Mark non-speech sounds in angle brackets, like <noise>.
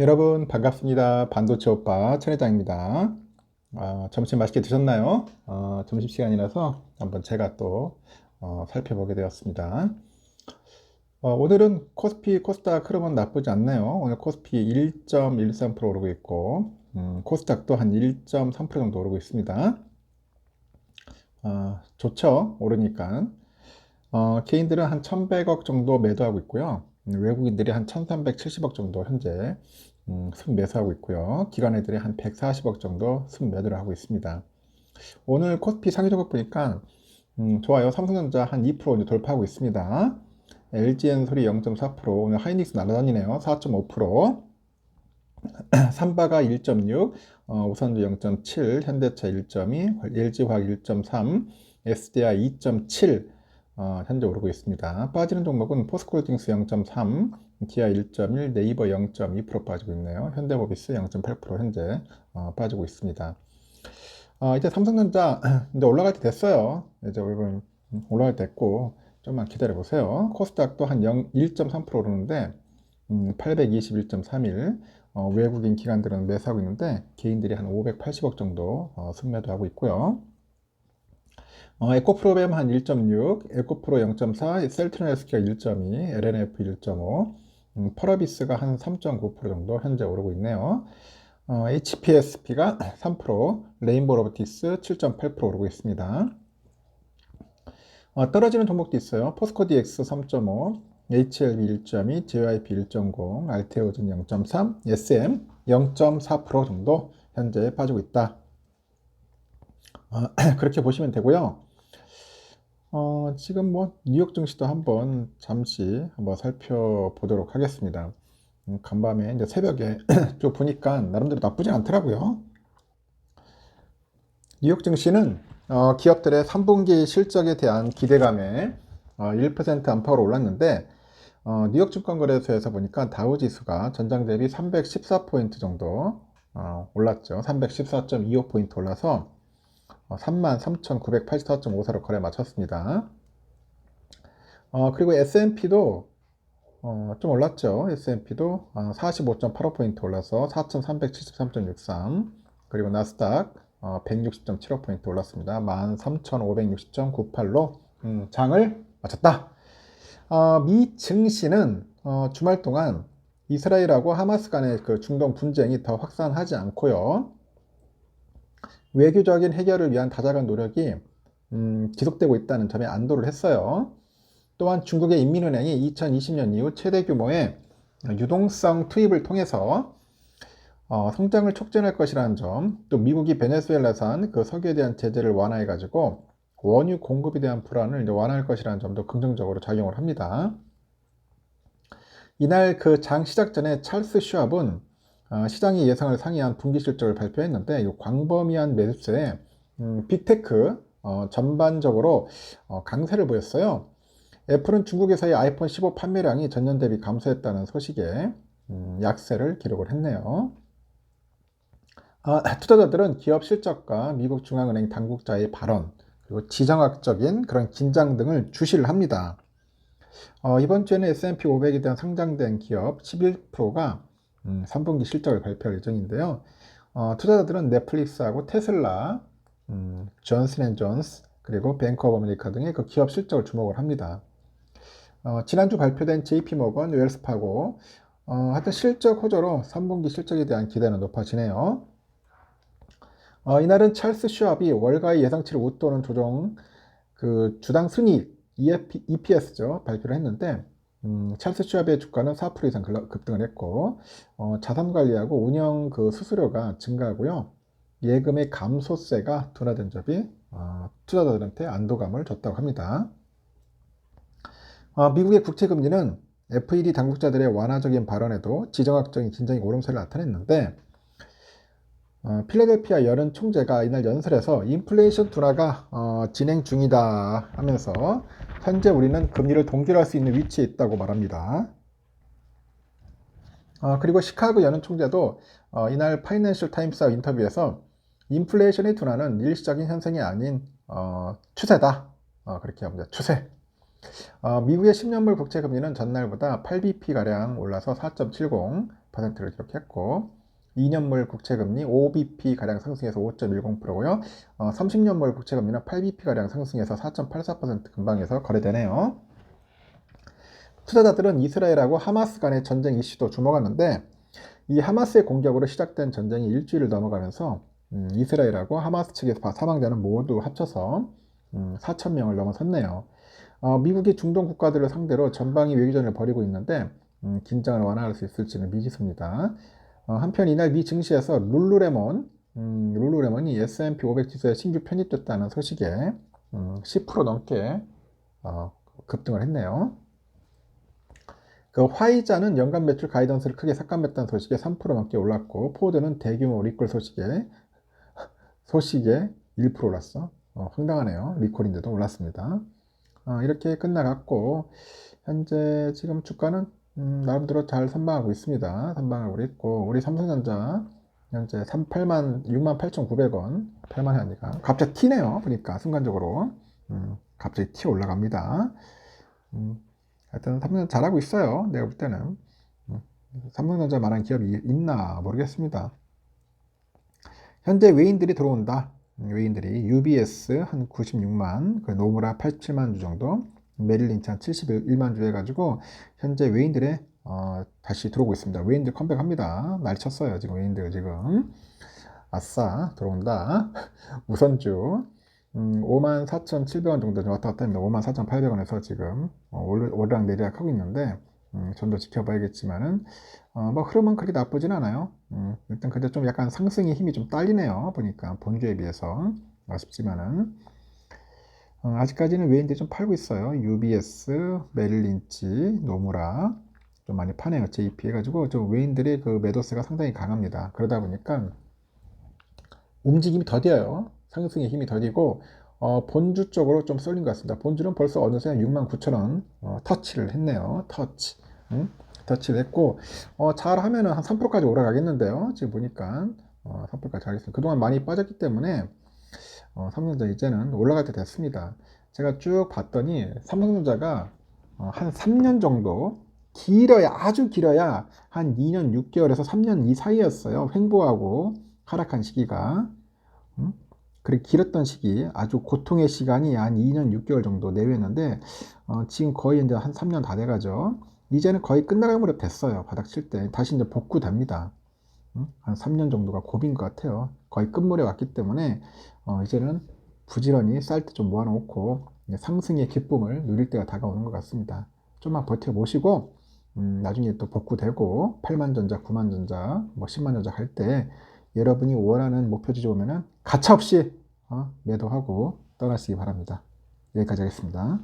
여러분 반갑습니다. 반도체 오빠 천 회장입니다. 아, 점심 맛있게 드셨나요? 어, 점심시간이라서 한번 제가 또 어, 살펴보게 되었습니다. 어, 오늘은 코스피, 코스닥 흐름은 나쁘지 않네요. 오늘 코스피 1.13% 오르고 있고 음, 코스닥도 한 1.3% 정도 오르고 있습니다. 어, 좋죠. 오르니까. 어, 개인들은 한 1100억 정도 매도하고 있고요. 음, 외국인들이 한 1370억 정도 현재 음, 순매수하고 있고요. 기관 애들이 한 140억 정도 순매도를 하고 있습니다. 오늘 코스피 상위 종목 보니까 음, 좋아요. 삼성전자 한2% 이제 돌파하고 있습니다. LG엔솔이 0.4%, 오늘 하이닉스 날아다니네요. 4.5%. <clears throat> 삼바가 1.6, 어, 우선주 0.7, 현대차 1.2, LG화학 1.3, SDI 2.7, 어, 현재 오르고 있습니다. 빠지는 종목은 포스코홀딩스 0.3, 기아 1.1, 네이버 0.2% 빠지고 있네요. 현대모비스 0.8% 현재 어, 빠지고 있습니다. 어, 이제 삼성전자 <clears throat> 이제 올라갈 때 됐어요. 이제 여러분 올라갈 때 됐고 좀만 기다려 보세요. 코스닥도 한 0, 1.3% 오르는데 음, 821.31 어, 외국인 기관들은 매수하고 있는데 개인들이 한 580억 정도 어, 순매도 하고 있고요. 어, 에코프로뱀 한 1.6, 에코프로 0.4, 셀트론 헬스케어 1.2, LNF 1.5, 음, 펄어비스가 한 3.9% 정도 현재 오르고 있네요. 어, HPSP가 3%, 레인보 로보틱스 7.8% 오르고 있습니다. 어, 떨어지는 종목도 있어요. 포스코 DX 3.5, HLB 1.2, JYP 1.0, 알테오진 0.3, SM 0.4% 정도 현재 빠지고 있다. 어, <clears throat> 그렇게 보시면 되고요. 어, 지금 뭐 뉴욕 증시도 한번 잠시 한번 살펴보도록 하겠습니다. 음, 간밤에 이제 새벽에 <clears throat> 좀 보니까 나름대로 나쁘지 않더라고요. 뉴욕 증시는 어, 기업들의 3분기 실적에 대한 기대감에 어, 1% 안팎으로 올랐는데 어, 뉴욕 증권거래소에서 보니까 다우 지수가 전장 대비 314포인트 정도 어, 올랐죠. 314.25포인트 올라서 33,984.54로 거래 마쳤습니다. 어, 그리고 S&P도 어, 좀 올랐죠. S&P도 어, 45.85포인트 올라서 4,373.63 그리고 나스닥 어, 160.75포인트 올랐습니다. 13,560.98로 음, 장을 마쳤다. 어, 미 증시는 어, 주말 동안 이스라엘하고 하마스 간의 그 중동 분쟁이 더 확산하지 않고요. 외교적인 해결을 위한 다자간 노력이 음, 지속되고 있다는 점에 안도를 했어요. 또한 중국의 인민은행이 2020년 이후 최대 규모의 유동성 투입을 통해서 어, 성장을 촉진할 것이라는 점, 또 미국이 베네수엘라산 그 석유에 대한 제재를 완화해가지고 원유 공급에 대한 불안을 완화할 것이라는 점도 긍정적으로 작용을 합니다. 이날 그 장 시작 전에 찰스 슈압은 어, 시장이 예상을 상회한 분기 실적을 발표했는데 광범위한 매수세에 음, 빅테크 어, 전반적으로 어, 강세를 보였어요. 애플은 중국에서의 아이폰 15 판매량이 전년 대비 감소했다는 소식에 음, 약세를 기록을 했네요. 아, 투자자들은 기업 실적과 미국 중앙은행 당국자의 발언 그리고 지정학적인 그런 긴장 등을 주시를 합니다. 어, 이번 주에는 S&P 500에 대한 상장된 기업 11%가 음, 3분기 실적을 발표할 예정인데요. 어, 투자자들은 넷플릭스하고 테슬라, 음, 존슨앤존스, 그리고 뱅크 오브 아메리카 등의 그 기업 실적을 주목을 합니다. 어, 지난주 발표된 JP모건, 웰스파고, 어, 하여튼 실적 호조로 3분기 실적에 대한 기대는 높아지네요. 어, 이날은 찰스 슈압이 월가의 예상치를 웃도는 조정, 그 주당 순이익, EPS죠, 발표를 했는데, 음, 찰스 슈압의 주가는 4% 이상 급등을 했고 어, 자산 관리하고 운영 그 수수료가 증가하고요. 예금의 감소세가 둔화된 점이 어, 투자자들한테 안도감을 줬다고 합니다. 어, 미국의 국채금리는 FED 당국자들의 완화적인 발언에도 지정학적인 긴장이 오름세를 나타냈는데 어, 필라델피아 여론 총재가 이날 연설에서 인플레이션 둔화가 어, 진행 중이다 하면서 현재 우리는 금리를 동결할 수 있는 위치에 있다고 말합니다. 어, 그리고 시카고 연은 총재도 어, 이날 파이낸셜 타임스와 인터뷰에서 인플레이션의 둔화는 일시적인 현상이 아닌 어, 추세다. 어, 그렇게 합니다. 추세. 어, 미국의 10년물 국채 금리는 전날보다 8bp가량 올라서 4.70%를 기록했고 2년물 국채 금리 5bp가량 상승해서 5.10%고요. 어, 30년물 국채 금리는 8bp가량 상승해서 4.84% 근방에서 거래되네요. 투자자들은 이스라엘하고 하마스 간의 전쟁 이슈도 주목하는데 이 하마스의 공격으로 시작된 전쟁이 일주일을 넘어가면서 음, 이스라엘하고 하마스 측에서 사망자는 모두 합쳐서 음, 4천 명을 넘어섰네요. 어, 미국이 중동 국가들을 상대로 전방위 외교전을 벌이고 있는데 음, 긴장을 완화할 수 있을지는 미지수입니다. 어, 한편 이날 미 증시에서 룰루레몬, 음, 룰루레몬이 S&P 500 지수에 신규 편입됐다는 소식에 음, 10% 넘게 어, 급등을 했네요. 그 화이자는 연간 매출 가이던스를 크게 삭감했다는 소식에 3% 넘게 올랐고 포드는 대규모 리콜 소식에 소식에 1% 올랐어. 어, 황당하네요. 리콜인데도 올랐습니다. 어, 이렇게 끝나갔고 현재 지금 주가는 음, 나름대로 잘 선방하고 있습니다. 선방하고 있고 우리 삼성전자 현재 38만 6만 8,900원 8만 원 아니까 갑자기 튀네요. 보니까 순간적으로 음, 갑자기 튀어 올라갑니다. 음, 하여튼 삼성전자 잘하고 있어요. 내가 볼 때는 음, 삼성전자만한 기업이 있나 모르겠습니다. 현재 외인들이 들어온다. 음, 외인들이 UBS 한 96만, 그 노무라 87만 주 정도, 메릴 린치 한 71만 주 해가지고 현재 외인들의 어, 다시 들어오고 있습니다. 외인들 컴백합니다. 날 쳤어요. 지금 외인들 지금 아싸 들어온다. <laughs> 우선주 음, 54,700원 정도 왔다 갔다 합니다. 54,800원에서 지금 어, 오르락 내리락 하고 있는데 음, 좀 더 지켜봐야겠지만은 어, 뭐 흐름은 그렇게 나쁘진 않아요. 음, 일단 근데 좀 약간 상승의 힘이 좀 딸리네요. 보니까 본주에 비해서 아쉽지만은 어, 아직까지는 외인들이 좀 팔고 있어요. UBS, 메릴린치, 노무라 좀 많이 파네요. JP 해가지고 좀 외인들의 그 매도세가 상당히 강합니다. 그러다 보니까 움직임이 더뎌요. 상승의 힘이 더디고 어, 본주 쪽으로 좀 쏠린 것 같습니다. 본주는 벌써 어느새 69,000원 어, 터치를 했네요. 터치. 응? 터치를 했고 어, 잘하면은 한 3%까지 올라가겠는데요. 지금 보니까 어, 3%까지 가겠습니다. 그동안 많이 빠졌기 때문에 어, 삼성전자 이제는 올라갈 때 됐습니다. 제가 쭉 봤더니 삼성전자가 어, 한 3년 정도 길어야 아주 길어야 한 2년 6개월에서 3년 이 사이였어요. 횡보하고 하락한 시기가 음? 그렇게 길었던 시기 아주 고통의 시간이 한 2년 6개월 정도 내외였는데 어, 지금 거의 이제 한 3년 다 돼가죠. 이제는 거의 끝나갈 무렵 됐어요. 바닥 칠 때 다시 이제 복구됩니다. 음? 한 3년 정도가 고비인 것 같아요. 거의 끝물에 왔기 때문에 어, 이제는 부지런히 쌀 때 좀 모아놓고 상승의 기쁨을 누릴 때가 다가오는 것 같습니다. 좀만 버텨보시고 음, 나중에 또 복구되고 8만전자, 9만전자, 뭐 10만전자 갈때 여러분이 원하는 목표 지지 오면은 가차없이 어, 매도하고 떠나시기 바랍니다. 여기까지 하겠습니다.